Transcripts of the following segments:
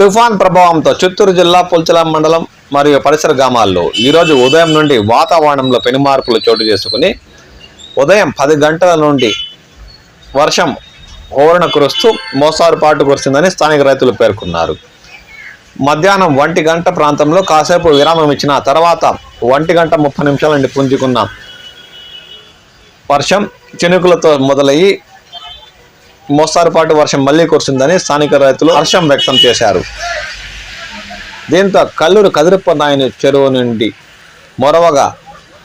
తుఫాన్ ప్రభావంతో చిత్తూరు జిల్లా పుల్చల మండలం మరియు పరిసర గ్రామాల్లో ఈరోజు ఉదయం నుండి వాతావరణంలో పెనుమార్పులు చోటు చేసుకుని ఉదయం పది గంటల నుండి వర్షం హోరణ కురుస్తూ మోసారుపాటు కురిసిందని స్థానిక రైతులు పేర్కొన్నారు. మధ్యాహ్నం ఒంటి గంట ప్రాంతంలో కాసేపు విరామం ఇచ్చిన తర్వాత ఒంటి గంట ముప్పై నిమిషాల నుండి పుంజుకున్న వర్షం చినుకులతో మొదలయ్యి మోస్తారుపాటు వర్షం మళ్ళీ కురిసిందని స్థానిక రైతులు హర్షం వ్యక్తం చేశారు. దీంతో కల్లూరు కదిరప్ప నాయని చెరువు నుండి మొరవగా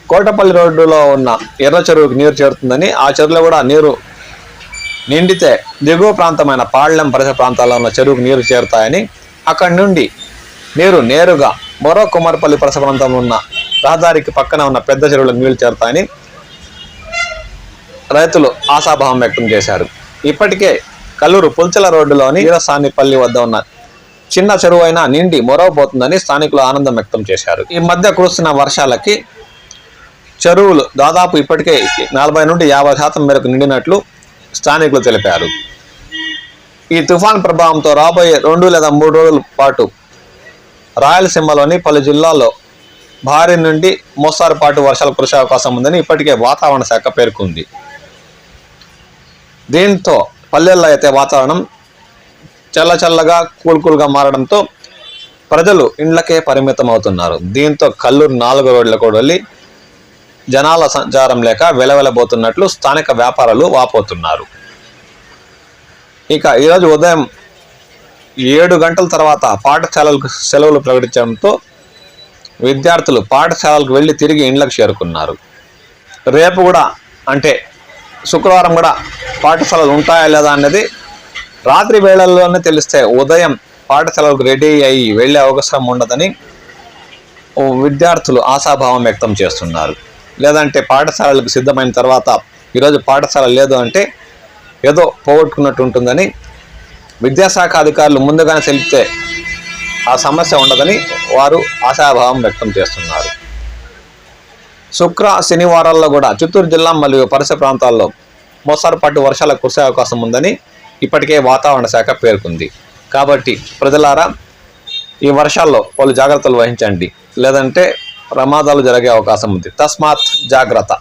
కోటపల్లి రోడ్డులో ఉన్న ఎర్ర చెరువుకి నీరు చేరుతుందని ఆ చెరువులో కూడా నీరు నిండితే దిగువ ప్రాంతమైన పాళ్ళెం పరిసర ప్రాంతాల్లో ఉన్న చెరువుకు నీరు చేరుతాయని అక్కడి నుండి నీరు నేరుగా మరో కుమారపల్లి పరిసర ప్రాంతంలో ఉన్న రహదారికి పక్కన ఉన్న పెద్ద చెరువులకు నీళ్ళు చేరుతాయని రైతులు ఆశాభావం వ్యక్తం చేశారు. ఇప్పటికే కల్లూరు పుల్చల రోడ్డులోని వీరసానిపల్లి వద్ద ఉన్న చిన్న చెరువైన నిండి మొరవబోతుందని స్థానికులు ఆనందం వ్యక్తం చేశారు. ఈ మధ్య కురుస్తున్న వర్షాలకి చెరువులు దాదాపు ఇప్పటికే నలభై నుండి యాభై శాతం మేరకు నిండినట్లు స్థానికులు తెలిపారు. ఈ తుఫాన్ ప్రభావంతో రాబోయే రెండు లేదా మూడు రోజుల పాటు రాయలసీమలోని పలు జిల్లాల్లో భారీ నుండి మోస్తారుపాటు వర్షాలు కురిసే అవకాశం ఉందని ఇప్పటికే వాతావరణ శాఖ పేర్కొంది. దీంతో పల్లెల్లో అయితే వాతావరణం చల్ల చల్లగా కూల్ కూల్గా మారడంతో ప్రజలు ఇండ్లకే పరిమితం అవుతున్నారు దీంతో కల్లూరు నాలుగు రోడ్లకు వెళ్ళి జనాల సంచారం లేక వెలవెలబోతున్నట్లు స్థానిక వ్యాపారులు వాపోతున్నారు. ఇక ఈరోజు ఉదయం ఏడు గంటల తర్వాత పాఠశాలలకు సెలవులు ప్రకటించడంతో విద్యార్థులు పాఠశాలలకు వెళ్ళి తిరిగి ఇండ్లకు చేరుకున్నారు. రేపు కూడా అంటే శుక్రవారం కూడా పాఠశాలలు ఉంటాయా లేదా అనేది రాత్రి వేళల్లోనే తెలిస్తే ఉదయం పాఠశాలకు రెడీ అయ్యి వెళ్ళే అవకాశం ఉండదని విద్యార్థులు ఆశాభావం వ్యక్తం చేస్తున్నారు. లేదంటే పాఠశాలలకు సిద్ధమైన తర్వాత ఈరోజు పాఠశాల లేదు అంటే ఏదో పోగొట్టుకున్నట్టు ఉంటుందని విద్యాశాఖ అధికారులు ముందుగానే తెలిపితే ఆ సమస్య ఉండదని వారు ఆశాభావం వ్యక్తం చేస్తున్నారు. శుక్ర శనివారాల్లో కూడా చిత్తూరు జిల్లా మరియు పరిసర ప్రాంతాల్లో మోస్తారుపాటు వర్షాలు కురిసే అవకాశం ఉందని ఇప్పటికే వాతావరణ శాఖ పేర్కొంది. కాబట్టి ప్రజలారా ఈ వర్షాల్లో పలు జాగ్రత్తలు వహించండి. లేదంటే ప్రమాదాలు జరిగే అవకాశం ఉంది. తస్మాత్ జాగ్రత్త.